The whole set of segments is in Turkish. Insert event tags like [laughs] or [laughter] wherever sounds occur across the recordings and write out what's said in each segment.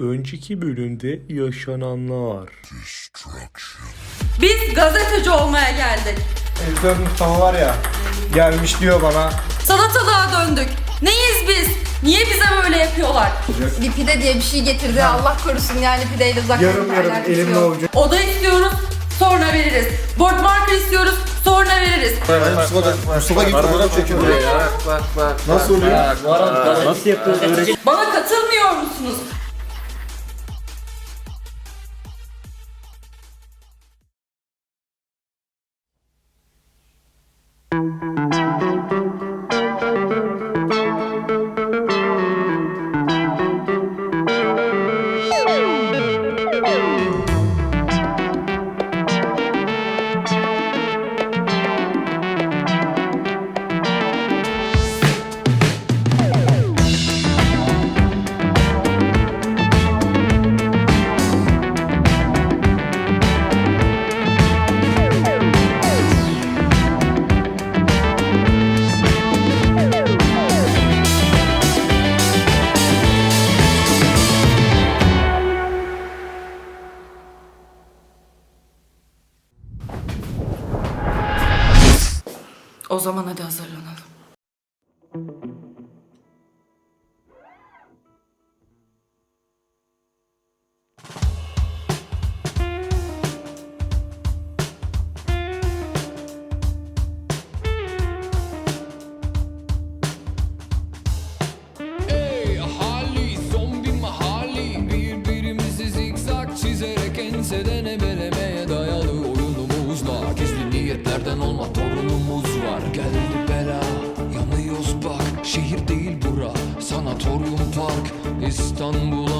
Önceki bölümde yaşananlar. Biz gazeteci olmaya geldik. Editör Mustafa var ya gelmiş diyor bana Salatalığa döndük. Neyiz biz? Niye bize böyle yapıyorlar? Bir pide diye bir şey getirdi. Allah korusun yani pideyle uzaktan yarım yarım alakası elimle avucu. Oda istiyoruz, sonra veririz. Board marker istiyoruz, sonra veririz. Mustafa, Mustafa gibi fotoğraf çekiyor. Nasıl oluyor? Bana katılmıyor musunuz? O zaman hadi hazırlanalım. Ey ahali zombi mahali Birbirimizi zikzak çizerek enseden ebelemeye dayalı oyunumuzla Gizli niyetlerden olma İstanbul'a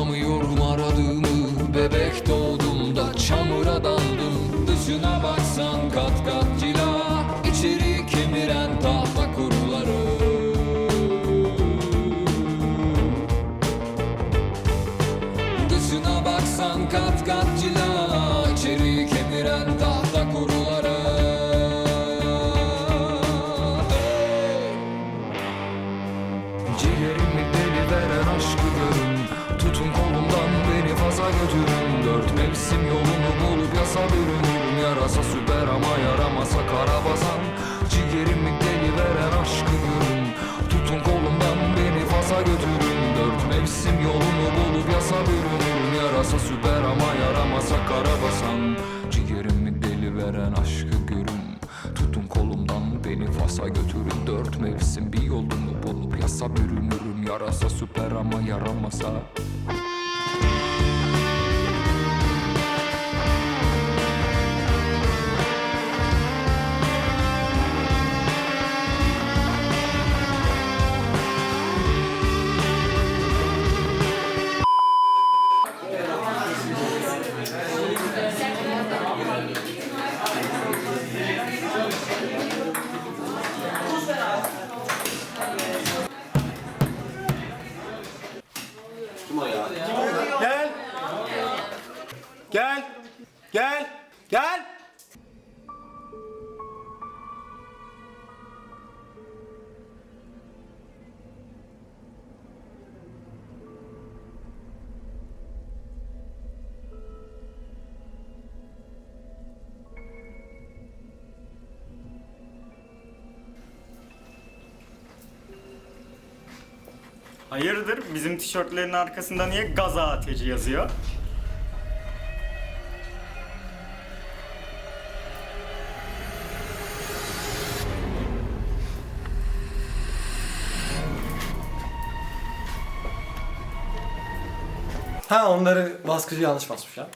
götürün Dört mevsim yolunu bulup yasa bürünürüm. Yarasa süper ama yaramasa karabasan Ciğerimi deli veren aşkı görün. Tutun kolumdan beni faza götürün. Dört mevsim yolunu bulup yasa bürünürüm. Yarasa süper ama yaramasa karabasan Ciğerimi deli veren aşkı görün. Tutun kolumdan beni Fas'a götürün. Dört mevsim bir yolunu bulup yasa bürünürüm. Yarasa süper ama yaramasa Gel. Gel. Gel. Gel. Hayırdır? Bizim tişörtlerin arkasında niye gaza ateci yazıyor? Ha onları baskıcı yanlış basmış ya.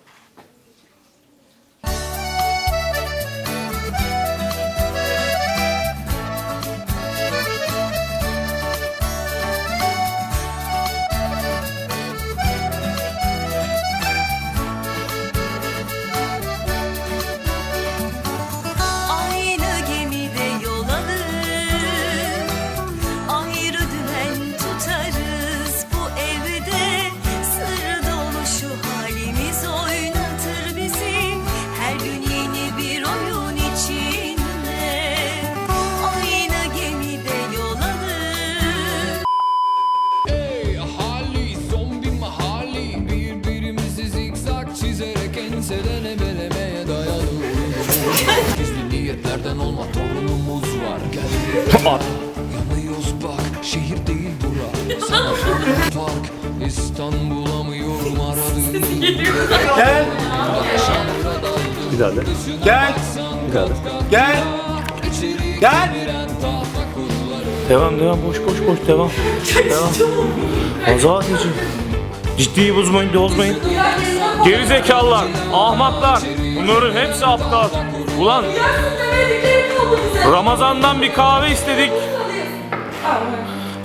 Kimse denemelemeye dayalı Gizli niyetlerden olma torunumuz var Gel Yanıyoruz bak şehir değil bura Sana fark İstanbul'a mı yorum aradın Gel. Bir daha de. Gel. Bir daha de. Gel. Gel. Devam devam boş boş boş devam. devam. Azateciğim. Ciddiyi bozmayın bozmayın. Geri zekalılar, ahmaklar. Bunların hepsi aptal. Ulan Ramazan'dan bir kahve istedik.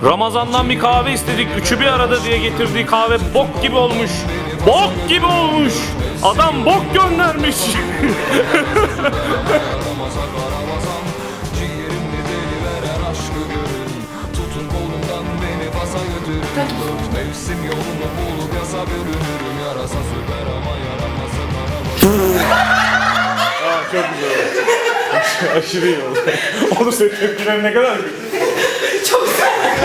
Ramazan'dan bir kahve istedik. Üçü bir arada diye getirdiği kahve bok gibi olmuş. Bok gibi olmuş. Adam bok göndermiş. [laughs] Mevsim yolunu bulup yasa bürünürüm Yarasa süper ama yaramasa kara Aşırı iyi oldu. [laughs] Oğlum senin tepkiler ne kadar